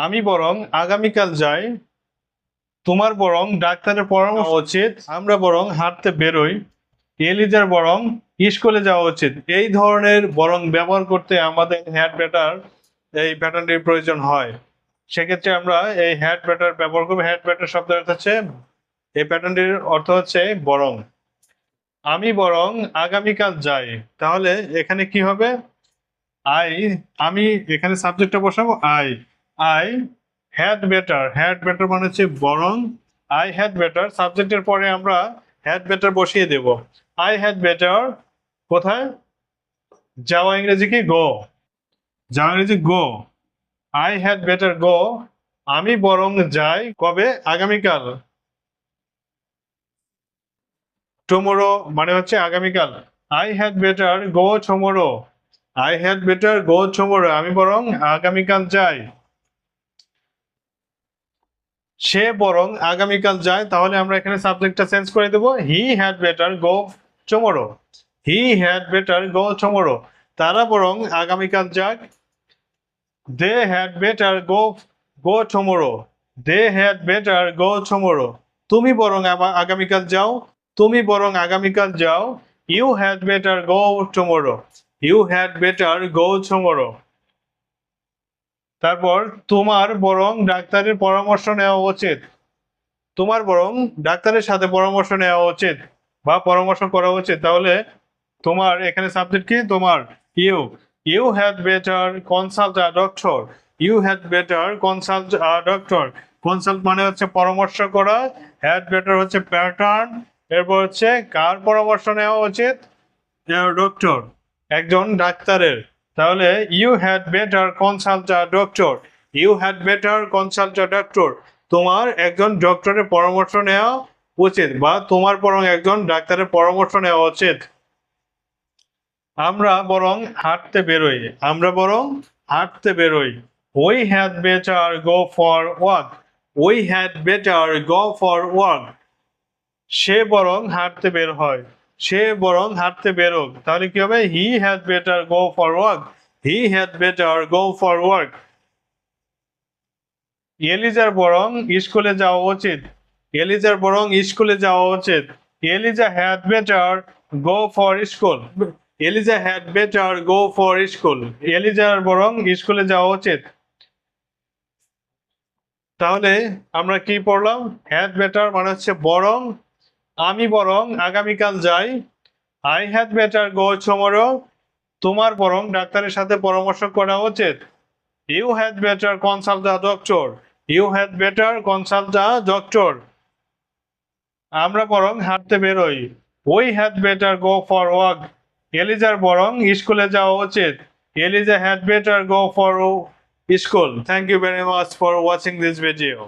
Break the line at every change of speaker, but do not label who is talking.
আমি বরং আগামীকাল যাই তোমার বরং ডাক্তারের পরামর্শ উচিত। আমরা বরং হাঁটতে বেরোই। এলিজার বরং স্কুলে যাওয়া উচিত। এই ধরনের বরং ব্যবহার করতে আমাদের হ্যাড ব্যাটার এই প্যাটার্নটির প্রয়োজন হয়। সেক্ষেত্রে আমরা এই হ্যাড ব্যাটার ব্যবহার করব। হ্যাড ব্যাটার শব্দের অর্থ হচ্ছে এই প্যাটার্নটির অর্থ হচ্ছে বরং। আমি বরং আগামীকাল যাই। তাহলে এখানে কি হবে? আই আমি এখানে সাবজেক্টটা বসাবো I I had better had better মানে হচ্ছে বরং আই হ্যাড বেটার সাবজেক্টের পরে আমরা হ্যাড বেটার বসিয়ে দেব। আই হ্যাড বেটার কোথায়? যাওয়া ইংরেজি কি? গো যাওয়া ইংরেজি go I had better go আমি বরং যাই কবে? আগামীকাল। টুমোরো মানে হচ্ছে আগামীকাল। I had better go tomorrow I had better go tomorrow আমি বরং আগামীকাল যাই। সে বরং আগামীকাল যায়, তাহলে আমরা এখানে সাবজেক্টটা চেঞ্জ করে দেব। He had better go tomorrow he had better go tomorrow তারা বরং আগামীকাল যাক they had better go go tomorrow they had better go tomorrow তুমি বরং আগামীকাল যাও, তুমি বরং আগামীকাল যাও you had better go tomorrow you had better go tomorrow তারপর তোমার বরং ডাক্তারের পরামর্শ নেওয়া উচিত। তোমার বরং ডাক্তারের সাথে পরামর্শ নেওয়া উচিত বা পরামর্শ করা উচিত। তাহলে তোমার এখানে সাবজেক্ট কি? তোমার you you had better consult a doctor you had better consult a doctor consult মানে হচ্ছে পরামর্শ করা। হ্যাড বেটার হচ্ছে প্যাটার্ন এরপর হচ্ছে কার পরামর্শ নেওয়া উচিত? ডক্টর একজন ডাক্তারের। তাহলে you had better consult a doctor you had better consult a doctor তোমার একজন ডক্টরের পরামর্শ নেওয়া উচিত বা তোমার বরং একজন ডাক্তারের পরামর্শ নেওয়া উচিত। আমরা বরং হাঁটতে বেরোই। আমরা বরং হাঁটতে বেরোই। We had better go for walk we had better go for walk সে বরং হাঁটতে বের হয়। সে বরং হাঁটতে বেরোক। তাহলে কি হবে? He had better go for walk he had better go for work এলিজার বরং স্কুলে যাওয়া উচিত। এলিজার বরং স্কুলে যাওয়া উচিত। Eliza had better go for school Eliza had better go for school এলিজার বরং স্কুলে যাওয়া উচিত। তাহলে আমরা কি পড়লাম? হ্যাড বেটার মানে হচ্ছে বরং, আমি বরং আগামীকাল যাই। I had better go tomorrow তোমার বরং ডাক্তারের সাথে পরামর্শ করা উচিত। You had better consult the doctor you had better consult the doctor আমরা বরং হাঁটতে বেরোই। We had better go for walk এলিজার বরং স্কুলে যাওয়া উচিত। Eliza had better go for school thank you very much for watching this video